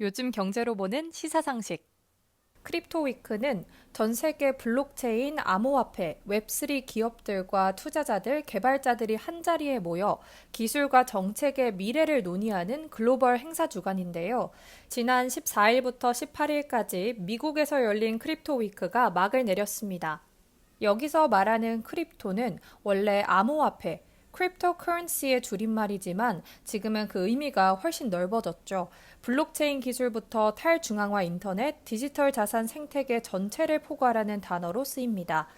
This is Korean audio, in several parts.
요즘 경제로 보는 시사상식. 크립토 위크는 전 세계 블록체인 암호화폐, 웹3 기업들과 투자자들, 개발자들이 한자리에 모여 기술과 정책의 미래를 논의하는 글로벌 행사 주간인데요. 지난 14일부터 18일까지 미국에서 열린 크립토 위크가 막을 내렸습니다. 여기서 말하는 크립토는 원래 암호화폐, 크립토커런시의 줄임말이지만 지금은 그 의미가 훨씬 넓어졌죠. 블록체인 기술부터 탈중앙화 인터넷, 디지털 자산 생태계 전체를 포괄하는 단어로 쓰입니다.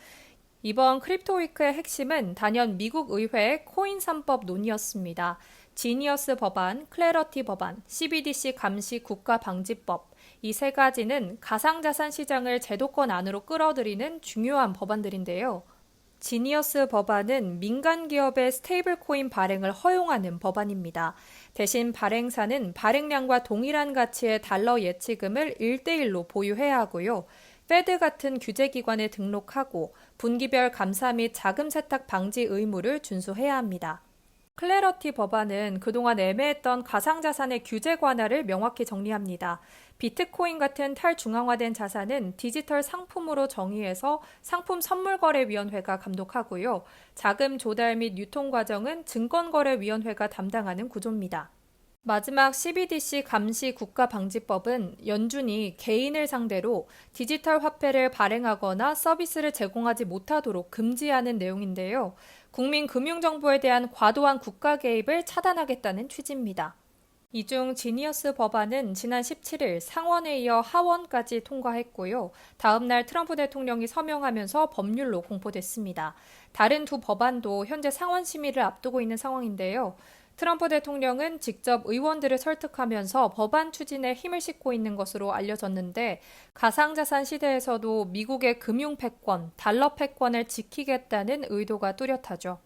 이번 크립토 위크의 핵심은 단연 미국 의회의 코인 3법 논의였습니다. 지니어스 법안, 클래러티 법안, CBDC 감시 국가 방지법 이 세 가지는 가상자산 시장을 제도권 안으로 끌어들이는 중요한 법안들인데요. 지니어스 법안은 민간 기업의 스테이블 코인 발행을 허용하는 법안입니다. 대신 발행사는 발행량과 동일한 가치의 달러 예치금을 1대1로 보유해야 하고요. 페드 같은 규제기관에 등록하고 분기별 감사 및 자금 세탁 방지 의무를 준수해야 합니다. 클래러티 법안은 그동안 애매했던 가상자산의 규제 관할을 명확히 정리합니다. 비트코인 같은 탈중앙화된 자산은 디지털 상품으로 정의해서 상품 선물거래위원회가 감독하고요. 자금 조달 및 유통 과정은 증권거래위원회가 담당하는 구조입니다. 마지막 CBDC 감시 국가방지법은 연준이 개인을 상대로 디지털 화폐를 발행하거나 서비스를 제공하지 못하도록 금지하는 내용인데요. 국민 금융정보에 대한 과도한 국가 개입을 차단하겠다는 취지입니다. 이 중 지니어스 법안은 지난 17일 상원에 이어 하원까지 통과했고요. 다음 날 트럼프 대통령이 서명하면서 법률로 공포됐습니다. 다른 두 법안도 현재 상원 심의를 앞두고 있는 상황인데요. 트럼프 대통령은 직접 의원들을 설득하면서 법안 추진에 힘을 싣고 있는 것으로 알려졌는데 가상자산 시대에서도 미국의 금융 패권, 달러 패권을 지키겠다는 의도가 뚜렷하죠.